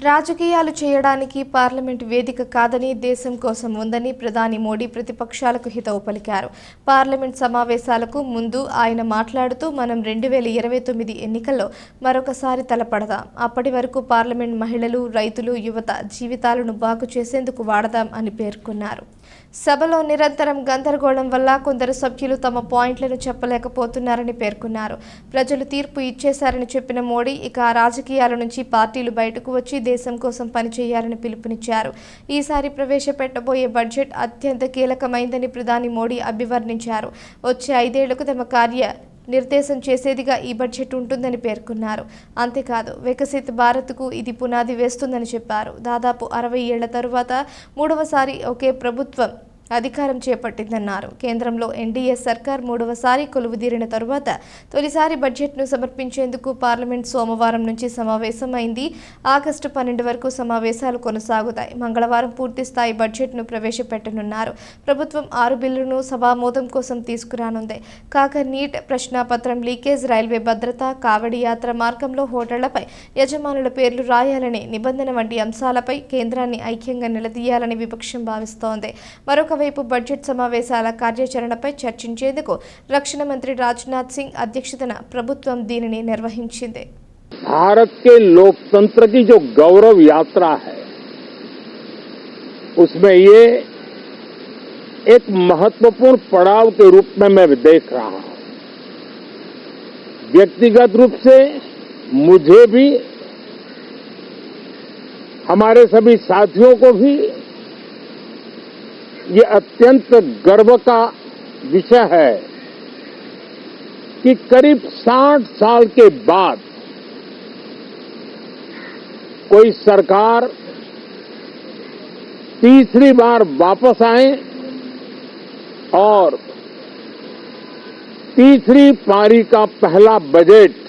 రాజకీయాలు చేయడానికి పార్లమెంట్ వేదిక కాదని దేశం కోసం ఉందని ప్రధాని మోడీ ప్రతిపక్షాలకు హితవు పలికారు. పార్లమెంట్ సమావేశాలకు ముందు ఆయన మాట్లాడుతూ మనం రెండు వేల ఇరవై తొమ్మిది ఎన్నికల్లో మరొకసారి తలపడదాం. అప్పటి వరకు పార్లమెంట్ మహిళలు రైతులు యువత జీవితాలను బాగు చేసేందుకు వాడదాం అని పేర్కొన్నారు. సభలో నిరంతరం గందరగోళం వల్ల కొందరు సభ్యులు తమ పాయింట్లను చెప్పలేకపోతున్నారని పేర్కొన్నారు. ప్రజలు తీర్పు ఇచ్చేశారని చెప్పిన మోడీ ఇక రాజకీయాల నుంచి పార్టీలు బయటకు వచ్చి దేశం కోసం పనిచేయాలని పిలుపునిచ్చారు. ఈసారి ప్రవేశపెట్టబోయే బడ్జెట్ అత్యంత కీలకమైందని ప్రధాని మోడీ అభివర్ణించారు. వచ్చే ఐదేళ్ళకు తమ కార్య నిర్దేశం చేసేదిగా ఈ బడ్జెట్ ఉంటుందని పేర్కొన్నారు. అంతేకాదు వికసిత్ భారత్కు ఇది పునాది వేస్తుందని చెప్పారు. దాదాపు అరవై ఏళ్ళ తరువాత మూడవసారి ఒకే ప్రభుత్వం అధికారం చేపట్టిందన్నారు. కేంద్రంలో ఎన్డీఏ సర్కార్ మూడవసారి కొలువుదీరిన తరువాత తొలిసారి బడ్జెట్ను సమర్పించేందుకు పార్లమెంట్ సోమవారం నుంచి సమావేశమైంది. ఆగస్టు పన్నెండు వరకు సమావేశాలు కొనసాగుతాయి. మంగళవారం పూర్తిస్థాయి బడ్జెట్ను ప్రవేశపెట్టనున్నారు. ప్రభుత్వం ఆరు బిల్లును సభామోదం కోసం తీసుకురానుంది. కాక నీట్ ప్రశ్నాపత్రం లీకేజ్ రైల్వే భద్రత కావడి యాత్ర మార్గంలో హోటళ్ళపై యజమానుల పేర్లు రాయాలనే నిబంధన వంటి అంశాలపై కేంద్రాన్ని ఐక్యంగా నిలదీయాలని విపక్షం భావిస్తోంది. మరొక మరొకవైపు బడ్జెట్ సమావేశాల కార్యాచరణపై చర్చించేందుకు రక్షణ మంత్రి రాజ్నాథ్ సింగ్ అధ్యక్షతన ప్రభుత్వం దీనిని నిర్వహించింది भारत के लोकतंत्र की जो गौरव यात्रा है उसमें ये एक महत्वपूर्ण पड़ाव के रूप में मैं देख रहा हूं व्यक्तिगत रूप से मुझे भी हमारे सभी साथियों को भी ये अत्यंत गर्व का विषय है कि करीब 60 साल के बाद कोई सरकार तीसरी बार वापस आए और तीसरी पारी का पहला बजट